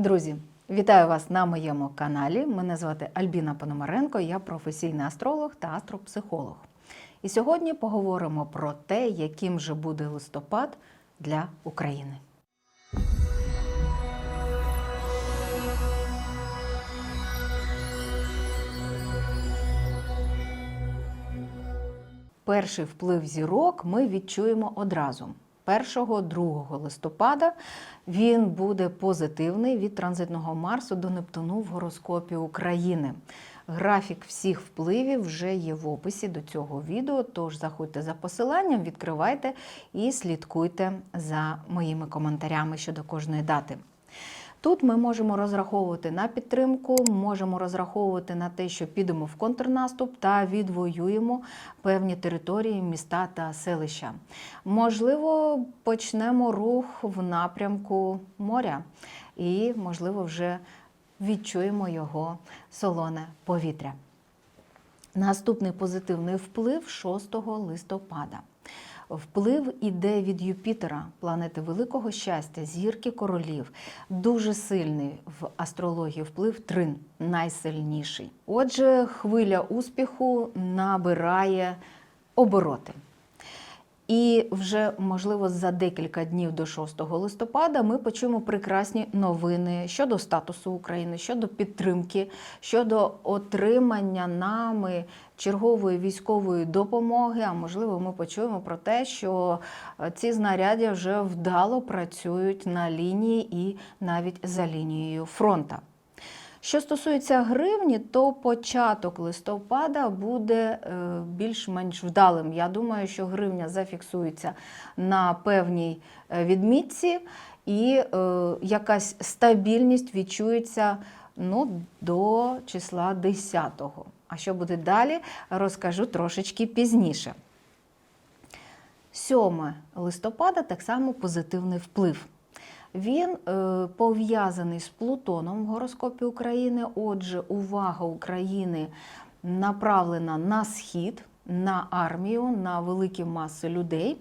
Друзі, вітаю вас на моєму каналі. Мене звати Альбіна Пономаренко, я професійний астролог та астропсихолог. І сьогодні поговоримо про те, яким же буде листопад для України. Перший вплив зірок ми відчуємо одразу. 1-2 листопада він буде позитивний від транзитного Марсу до Нептуну в гороскопі України. Графік всіх впливів вже є в описі до цього відео, тож заходьте за посиланням, відкривайте і слідкуйте за моїми коментарями щодо кожної дати. Тут ми можемо розраховувати на підтримку, можемо розраховувати на те, що підемо в контрнаступ та відвоюємо певні території, міста та селища. Можливо, почнемо рух в напрямку моря і, можливо, вже відчуємо його солоне повітря. Наступний позитивний вплив 6 листопада. Вплив іде від Юпітера, планети великого щастя, зірки королів. Дуже сильний в астрології вплив трин, найсильніший. Отже, хвиля успіху набирає обороти. І вже, можливо, за декілька днів до 6 листопада ми почуємо прекрасні новини щодо статусу України, щодо підтримки, щодо отримання нами чергової військової допомоги. А можливо, ми почуємо про те, що ці знаряддя вже вдало працюють на лінії і навіть за лінією фронта. Що стосується гривні, то початок листопада буде більш-менш вдалим. Я думаю, що гривня зафіксується на певній відмітці, і якась стабільність відчується ну, до числа 10-го. А що буде далі, розкажу трошечки пізніше. 7 листопада так само позитивний вплив. Він е, пов'язаний з Плутоном в гороскопі України. Отже, увага України направлена на схід, на армію, на великі маси людей.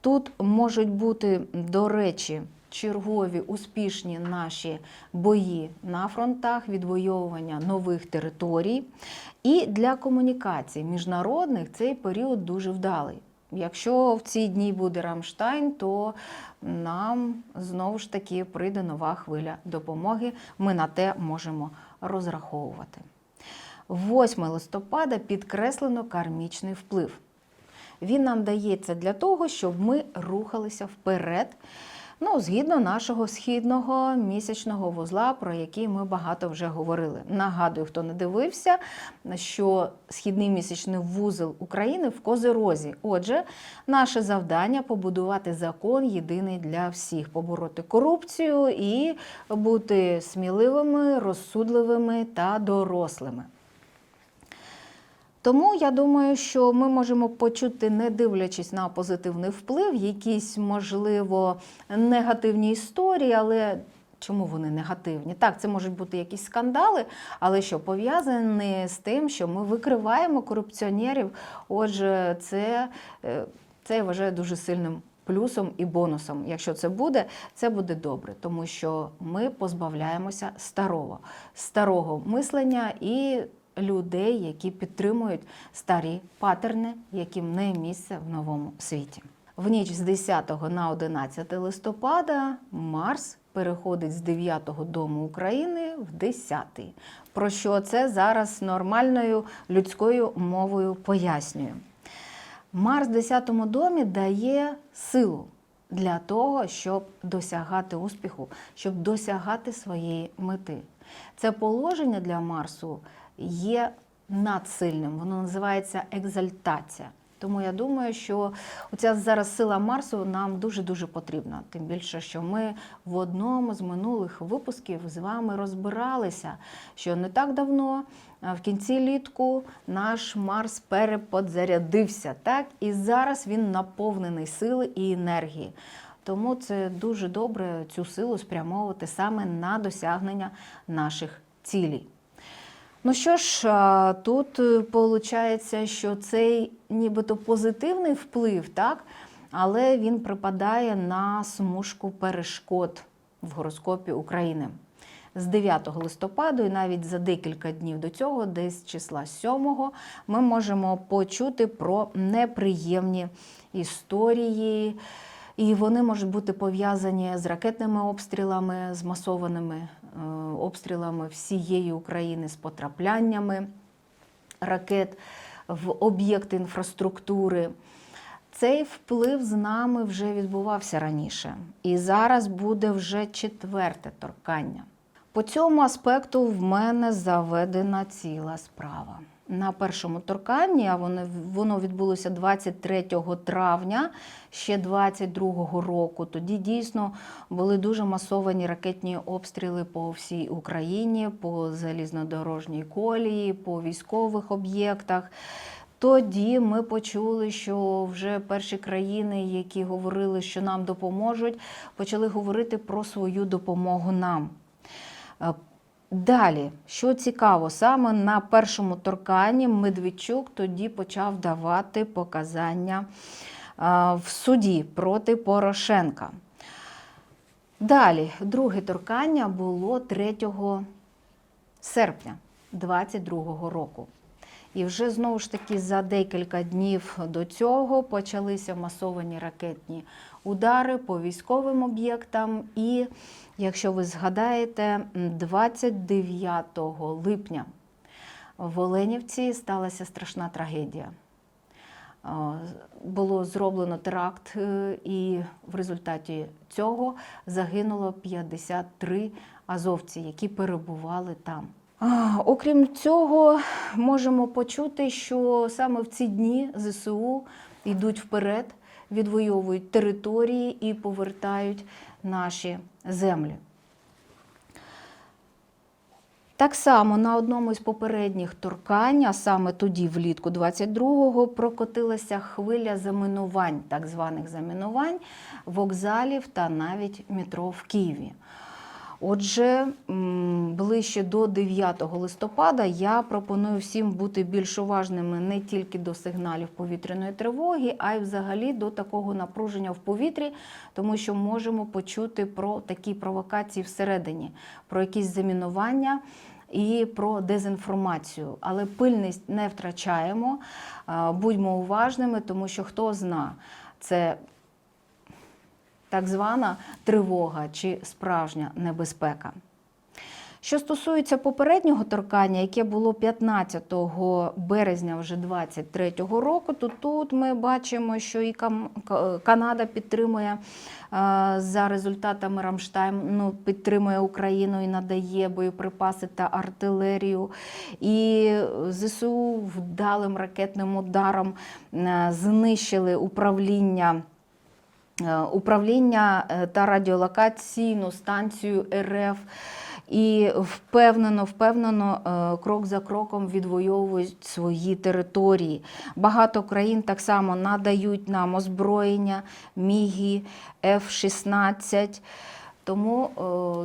Тут можуть бути, до речі, чергові успішні наші бої на фронтах, відвоювання нових територій. І для комунікацій міжнародних цей період дуже вдалий. Якщо в ці дні буде Рамштайн, то нам знову ж таки прийде нова хвиля допомоги. Ми на те можемо розраховувати. 8 листопада підкреслено кармічний вплив. Він нам дається для того, щоб ми рухалися вперед. Ну, згідно нашого східного місячного вузла, про який ми багато вже говорили. Нагадую, хто не дивився, що східний місячний вузол України в Козирозі. Отже, наше завдання побудувати закон єдиний для всіх, побороти корупцію і бути сміливими, розсудливими та дорослими. Тому я думаю, що ми можемо почути, не дивлячись на позитивний вплив, якісь, можливо, негативні історії, але чому вони негативні? Так, це можуть бути якісь скандали, але що пов'язані з тим, що ми викриваємо корупціонерів. Отже, це, це я вважаю дуже сильним. Плюсом і бонусом, якщо це буде, це буде добре, тому що ми позбавляємося старого, старого мислення і людей, які підтримують старі патерни, яким не місце в новому світі. В ніч з 10 на 11 листопада Марс переходить з 9-го дому України в 10-й. Про що це зараз нормальною людською мовою пояснюю. Марс в 10-му домі дає силу для того, щоб досягати успіху, щоб досягати своєї мети. Це положення для Марсу є надсильним, воно називається екзальтація. Тому я думаю, що оця зараз сила Марсу нам дуже-дуже потрібна. Тим більше, що ми в одному з минулих випусків з вами розбиралися, що не так давно, в кінці літку, наш Марс переподзарядився. Так? І зараз він наповнений сили і енергії. Тому це дуже добре цю силу спрямовувати саме на досягнення наших цілей. Ну що ж, тут виходить, що цей нібито позитивний вплив, так? але він припадає на смужку перешкод в гороскопі України. з 9 листопада, і навіть за декілька днів до цього, десь числа 7, ми можемо почути про неприємні історії. І вони можуть бути пов'язані з ракетними обстрілами, з масованими е, обстрілами всієї України, з потрапляннями ракет в об'єкти інфраструктури. Цей вплив з нами вже відбувався раніше, і зараз буде вже четверте торкання. По цьому аспекту в мене заведена ціла справа. На першому торканні, а воно, воно відбулося 23 травня ще 22 року. Тоді дійсно були дуже масовані ракетні обстріли по всій Україні, по залізнодорожній колії, по військових об'єктах. Тоді ми почули, що вже перші країни, які говорили, що нам допоможуть, почали говорити про свою допомогу нам. Далі, що цікаво, саме на першому торканні Медведчук тоді почав давати показання е, в суді проти Порошенка. Далі, друге торкання було 3 серпня 2022 року. І вже знову ж таки за декілька днів до цього почалися масовані ракетні удари по військовим об'єктам. І, якщо ви згадаєте, 29 липня в Оленівці сталася страшна трагедія. Е, Було зроблено теракт, е, і в результаті цього загинуло 53 азовці, які перебували там. Окрім цього, можемо почути, що саме в ці дні ЗСУ йдуть вперед, відвоюють території і повертають наші землі. Так само на одному із попередніх торкань, а саме тоді, влітку 22-го, прокотилася хвиля заминувань, так званих замінувань, вокзалів та навіть метро в Києві. Отже, ближче до 9 листопада я пропоную всім бути більш уважними не тільки до сигналів повітряної тривоги, а й взагалі до такого напруження в повітрі, тому що можемо почути про такі провокації всередині, про якісь замінування. І про дезінформацію, але пильність не втрачаємо, будьмо уважними, тому що хто зна, це так звана тривога чи справжня небезпека. Що стосується попереднього торкання, яке було 15 березня вже 23-го року, то тут ми бачимо, що і Канада підтримує е, за результатами Рамштайн, ну, підтримує Україну і надає боєприпаси та артилерію. І ЗСУ вдалим ракетним ударом е, знищили управління. Е, управління е, та радіолокаційну станцію РФ. І впевнено, впевнено, е, крок за кроком відвоюють свої території. Багато країн так само надають нам озброєння, мігі, F-16. Тому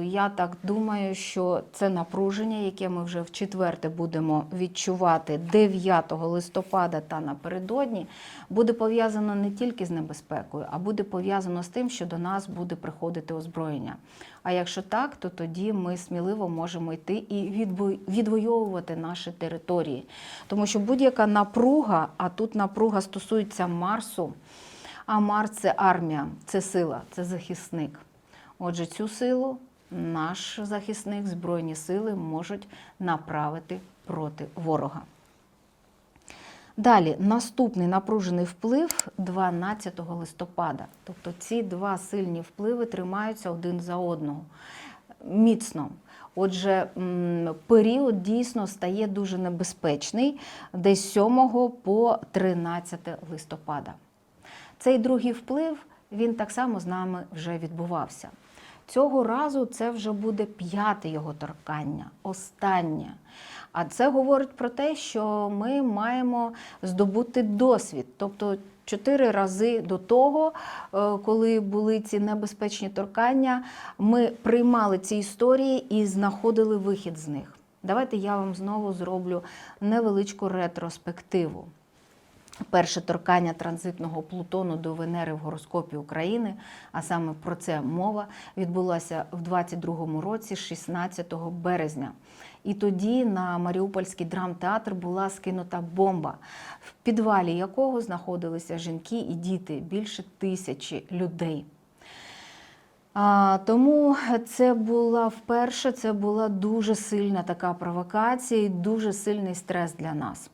е, я так думаю, що це напруження, яке ми вже в четверте будемо відчувати 9 листопада та напередодні, буде пов'язано не тільки з небезпекою, а буде пов'язано з тим, що до нас буде приходити озброєння. А якщо так, то тоді ми сміливо можемо йти і відвоювати наші території. Тому що будь-яка напруга, а тут напруга стосується Марсу, а Марс це армія, це сила, це захисник. Отже, цю силу наш захисник, Збройні сили можуть направити проти ворога. Далі, наступний напружений вплив 12 листопада. Тобто ці два сильні впливи тримаються один за одного міцно. Отже, період дійсно стає дуже небезпечний десь 7 по 13 листопада. Цей другий вплив він так само з нами вже відбувався. Цього разу це вже буде п'яте його торкання, останнє. А це говорить про те, що ми маємо здобути досвід. Тобто чотири рази до того, е, коли були ці небезпечні торкання, ми приймали ці історії і знаходили вихід з них. Давайте я вам знову зроблю невеличку ретроспективу. Перше торкання транзитного Плутону до Венери в гороскопі України, а саме про це мова, відбулося в 22-му році, 16 березня. І тоді на Маріупольський драмтеатр була скинута бомба, в підвалі якого знаходилися жінки і діти, більше тисячі людей. А, тому це була вперше, це була дуже сильна така провокація і дуже сильний стрес для нас.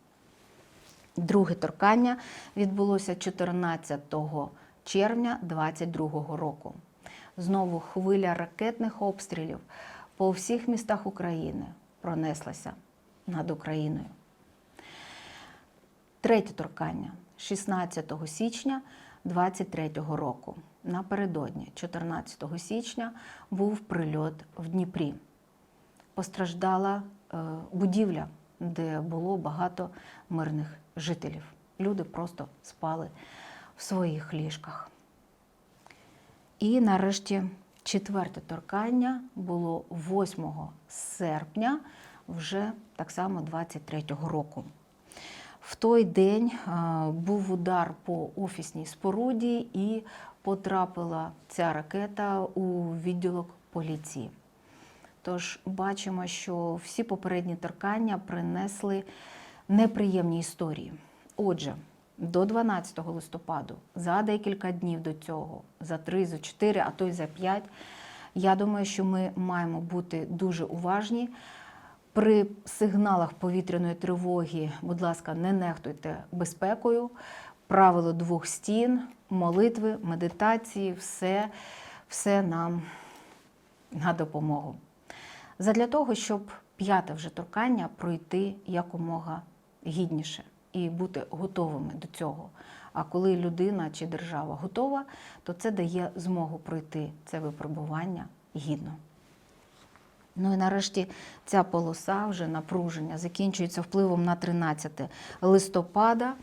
Друге торкання відбулося 14 червня 2022 року. Знову хвиля ракетних обстрілів по всіх містах України пронеслася над Україною. Третє торкання 16 січня 2023 року. Напередодні, 14 січня, був прильот в Дніпрі. Постраждала е, будівля, де було багато мирних жителів. Люди просто спали в своїх ліжках. І нарешті четверте торкання було 8 серпня, вже так само 23-го року. В той день був удар по офісній споруді і потрапила ця ракета у відділок поліції. Тож бачимо, що всі попередні торкання принесли неприємні історії. Отже, до 12 листопаду, за декілька днів до цього, за 3, за 4, а то й за 5, я думаю, що ми маємо бути дуже уважні. При сигналах повітряної тривоги, будь ласка, не нехтуйте безпекою, правило двох стін, молитви, медитації, все, все нам на допомогу. Задля того, щоб п'яте вже торкання пройти якомога гідніше і бути готовими до цього. А коли людина чи держава готова, то це дає змогу пройти це випробування гідно. Ну і нарешті ця полоса вже напруження закінчується впливом на 13 листопада.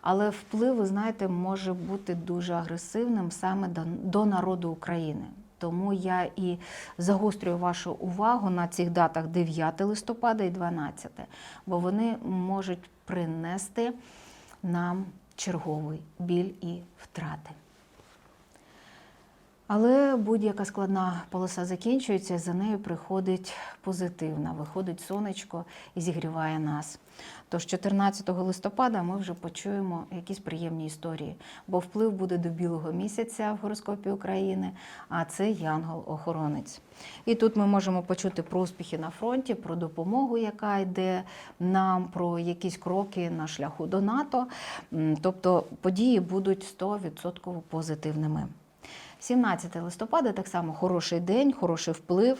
Але вплив, ви знаєте, може бути дуже агресивним саме до, народу України. Тому я і загострюю вашу увагу на цих датах 9 листопада і 12, бо вони можуть принести нам черговий біль і втрати. Але будь-яка складна полоса закінчується, за нею приходить позитивна, виходить сонечко і зігріває нас. Тож 14 листопада ми вже почуємо якісь приємні історії, бо вплив буде до білого місяця в гороскопі України, а це янгол-охоронець. І тут ми можемо почути про успіхи на фронті, про допомогу, яка йде нам, про якісь кроки на шляху до НАТО. Тобто події будуть 100% позитивними. 17 листопада так само хороший день, хороший вплив.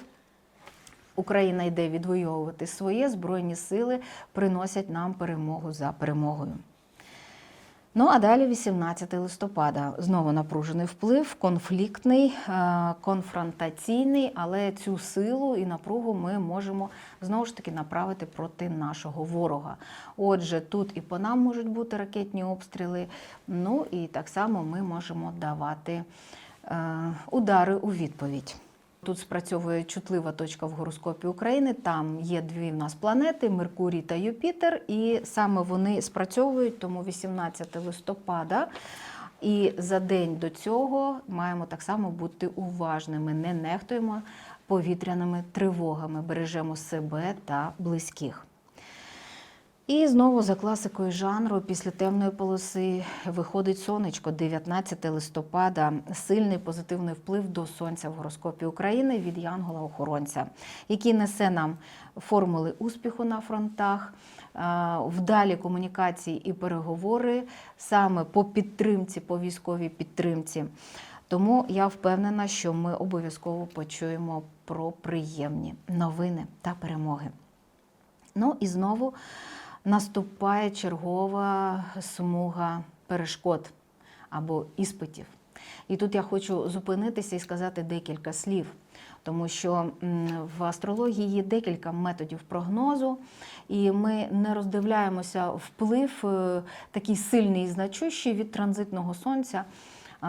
Україна йде відвоювати своє, Збройні сили приносять нам перемогу за перемогою. Ну а далі 18 листопада. Знову напружений вплив, конфліктний, е, конфронтаційний, але цю силу і напругу ми можемо знову ж таки направити проти нашого ворога. Отже, тут і по нам можуть бути ракетні обстріли, ну і так само ми можемо давати удари у відповідь. Тут спрацьовує чутлива точка в гороскопі України. Там є дві в нас планети Меркурій та Юпітер, і саме вони спрацьовують, тому 18 листопада. І за день до цього маємо так само бути уважними, не нехтуємо повітряними тривогами, бережемо себе та близьких. І знову за класикою жанру після темної полоси виходить сонечко 19 листопада. Сильний позитивний вплив до сонця в гороскопі України від Янгола-охоронця, який несе нам формули успіху на фронтах, вдалі комунікації і переговори саме по підтримці, по військовій підтримці. Тому я впевнена, що ми обов'язково почуємо про приємні новини та перемоги. Ну і знову наступає чергова смуга перешкод або іспитів. І тут я хочу зупинитися і сказати декілька слів, тому що в астрології є декілька методів прогнозу, і ми не роздивляємося вплив е, такий сильний і значущий від транзитного сонця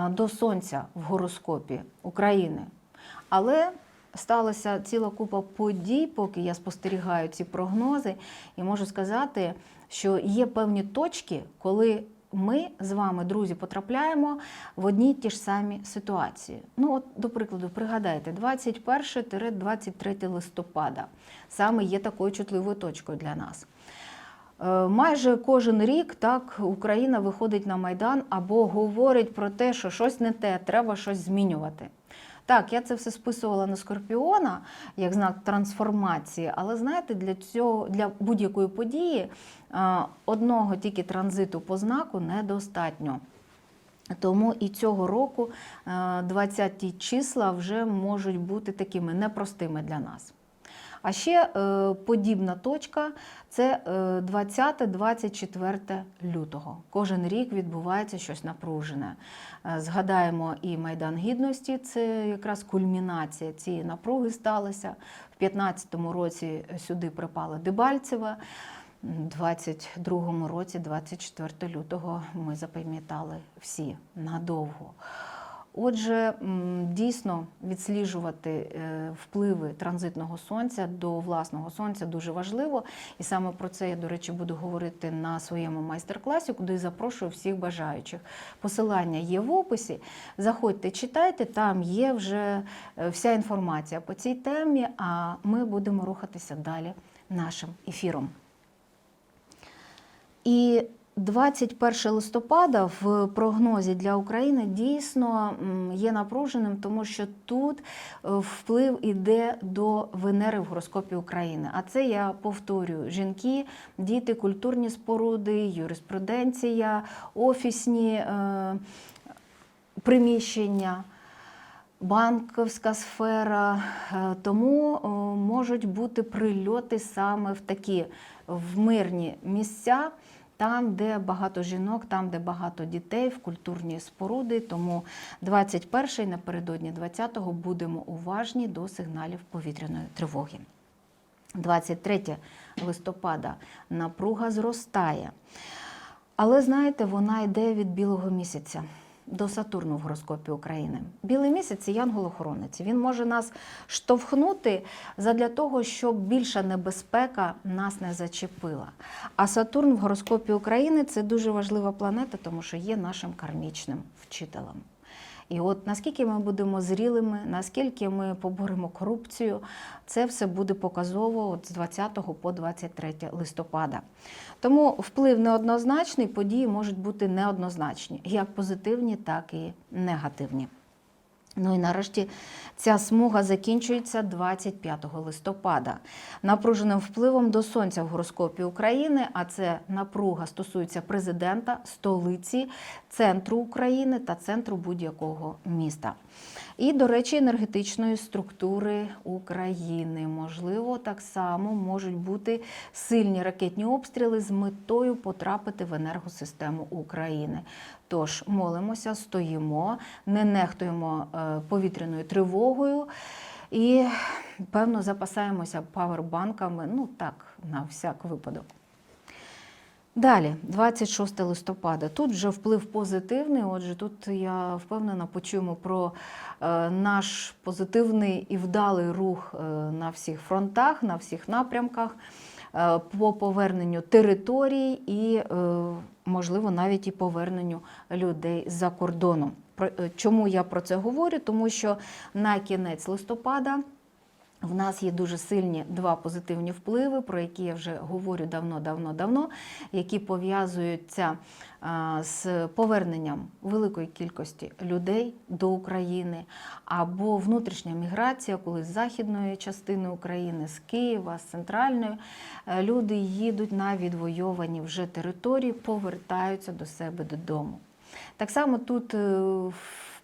до сонця в гороскопі України. Але сталася ціла купа подій, поки я спостерігаю ці прогнози, і можу сказати, що є певні точки, коли ми з вами, друзі, потрапляємо в одні ті ж самі ситуації. Ну, от, до прикладу, пригадайте, 21-23 листопада саме є такою чутливою точкою для нас. Е, Майже кожен рік так Україна виходить на майдан або говорить про те, що щось не те, треба щось змінювати. Так, я це все списувала на скорпіона як знак трансформації, але знаєте, для цього для будь-якої події одного тільки транзиту по знаку недостатньо. Тому і цього року 20-ті числа вже можуть бути такими непростими для нас. А ще е, подібна точка це е, 20-24 лютого. Кожен рік відбувається щось напружене. Е, Згадаємо і Майдан Гідності, це якраз кульмінація цієї напруги сталася. В 15-му році сюди припала Дебальцева. У 22-му році, 24 лютого, ми запам'ятали всі надовго. Отже, дійсно відсліджувати е, впливи транзитного сонця до власного сонця дуже важливо. І саме про це я, до речі, буду говорити на своєму майстер-класі, куди запрошую всіх бажаючих. Посилання є в описі. Заходьте, читайте, там є вже е, вся інформація по цій темі, а ми будемо рухатися далі нашим ефіром. І 21 листопада в прогнозі для України дійсно є напруженим, тому що тут е, вплив іде до Венери в гороскопі України. А це я повторюю: жінки, діти, культурні споруди, юриспруденція, офісні е, приміщення банківська сфера, е, тому е, можуть бути прильоти саме в такі в мирні місця. Там, де багато жінок, там, де багато дітей, в культурні споруди. Тому 21-й, напередодні 20-го будемо уважні до сигналів повітряної тривоги. 23 листопада напруга зростає. Але знаєте, вона йде від білого місяця до Сатурну в гороскопі України. Білий місяць це янгол-охоронець. Він може нас штовхнути задля того, щоб більша небезпека нас не зачепила. А Сатурн в гороскопі України це дуже важлива планета, тому що є нашим кармічним вчителем. І от наскільки ми будемо зрілими, наскільки ми поборемо корупцію, це все буде показово от з 20 по 23 листопада. Тому вплив неоднозначний, події можуть бути неоднозначні, як позитивні, так і негативні. Ну і нарешті ця смуга закінчується 25 листопада. Напруженим впливом до сонця в гороскопі України, а це напруга стосується президента, столиці, центру України та центру будь-якого міста. І, до речі, енергетичної структури України. Можливо, так само можуть бути сильні ракетні обстріли з метою потрапити в енергосистему України. Тож молимося, стоїмо, не нехтуємо е, повітряною тривогою і, певно, запасаємося павербанками, ну так, на всяк випадок. Далі, 26 листопада. Тут вже вплив позитивний. Отже, тут я впевнена, почуємо про е, наш позитивний і вдалий рух е, на всіх фронтах, на всіх напрямках, е, по поверненню територій і, можливо, навіть і поверненню людей за кордоном. Е, Чому я про це говорю? Тому що на кінець листопада. В нас є дуже сильні два позитивні впливи, про які я вже говорю давно-давно-давно, які пов'язуються з поверненням великої кількості людей до України, або внутрішня міграція, коли з західної частини України, з Києва, з центральної, е, люди їдуть на відвойовані вже території, повертаються до себе додому. Так само тут е,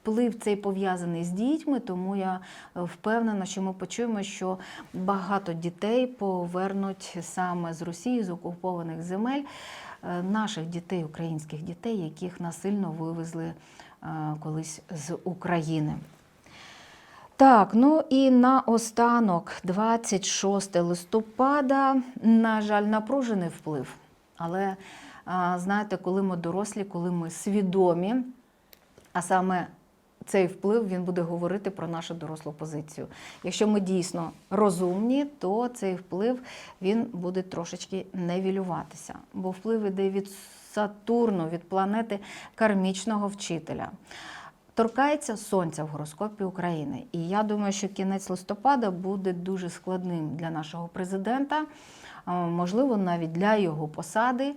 вплив цей пов'язаний з дітьми, тому я е, впевнена, що ми почуємо, що багато дітей повернуть саме з Росії, з окупованих земель е, наших дітей, українських дітей, яких насильно вивезли е, колись з України. Так, ну і наостанок, 26 листопада, на жаль, напружений вплив. Але знаєте, коли ми дорослі, коли ми свідомі, а саме цей вплив він буде говорити про нашу дорослу позицію. Якщо ми дійсно розумні, то цей вплив він буде трошечки невілюватися, бо вплив іде від Сатурну від планети кармічного вчителя. Торкається сонця в гороскопі України. І я думаю, що кінець листопада буде дуже складним для нашого президента, можливо, навіть для його посади.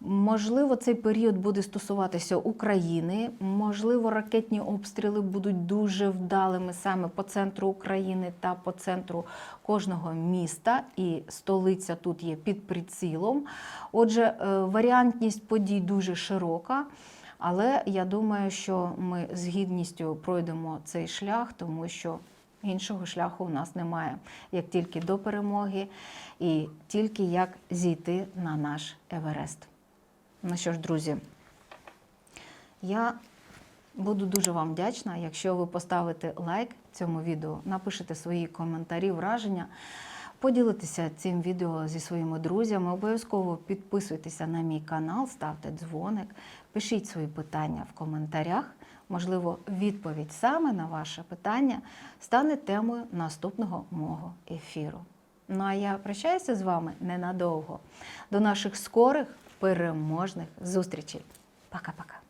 Можливо, цей період буде стосуватися України. Можливо, ракетні обстріли будуть дуже вдалими саме по центру України та по центру кожного міста. І столиця тут є під прицілом. Отже, е, варіантність подій дуже широка. Але я думаю, що ми з гідністю пройдемо цей шлях, тому що іншого шляху в нас немає, як тільки до перемоги, і тільки як зійти на наш Еверест. Ну що ж, друзі, я буду дуже вам вдячна, якщо ви поставите лайк цьому відео, напишете свої коментарі, враження, поділитеся цим відео зі своїми друзями. Обов'язково підписуйтеся на мій канал, ставте дзвоник, пишіть свої питання в коментарях. Можливо, відповідь саме на ваше питання стане темою наступного мого ефіру. Ну а я прощаюся з вами ненадовго. До наших скорих переможних зустрічей. Пока-пока.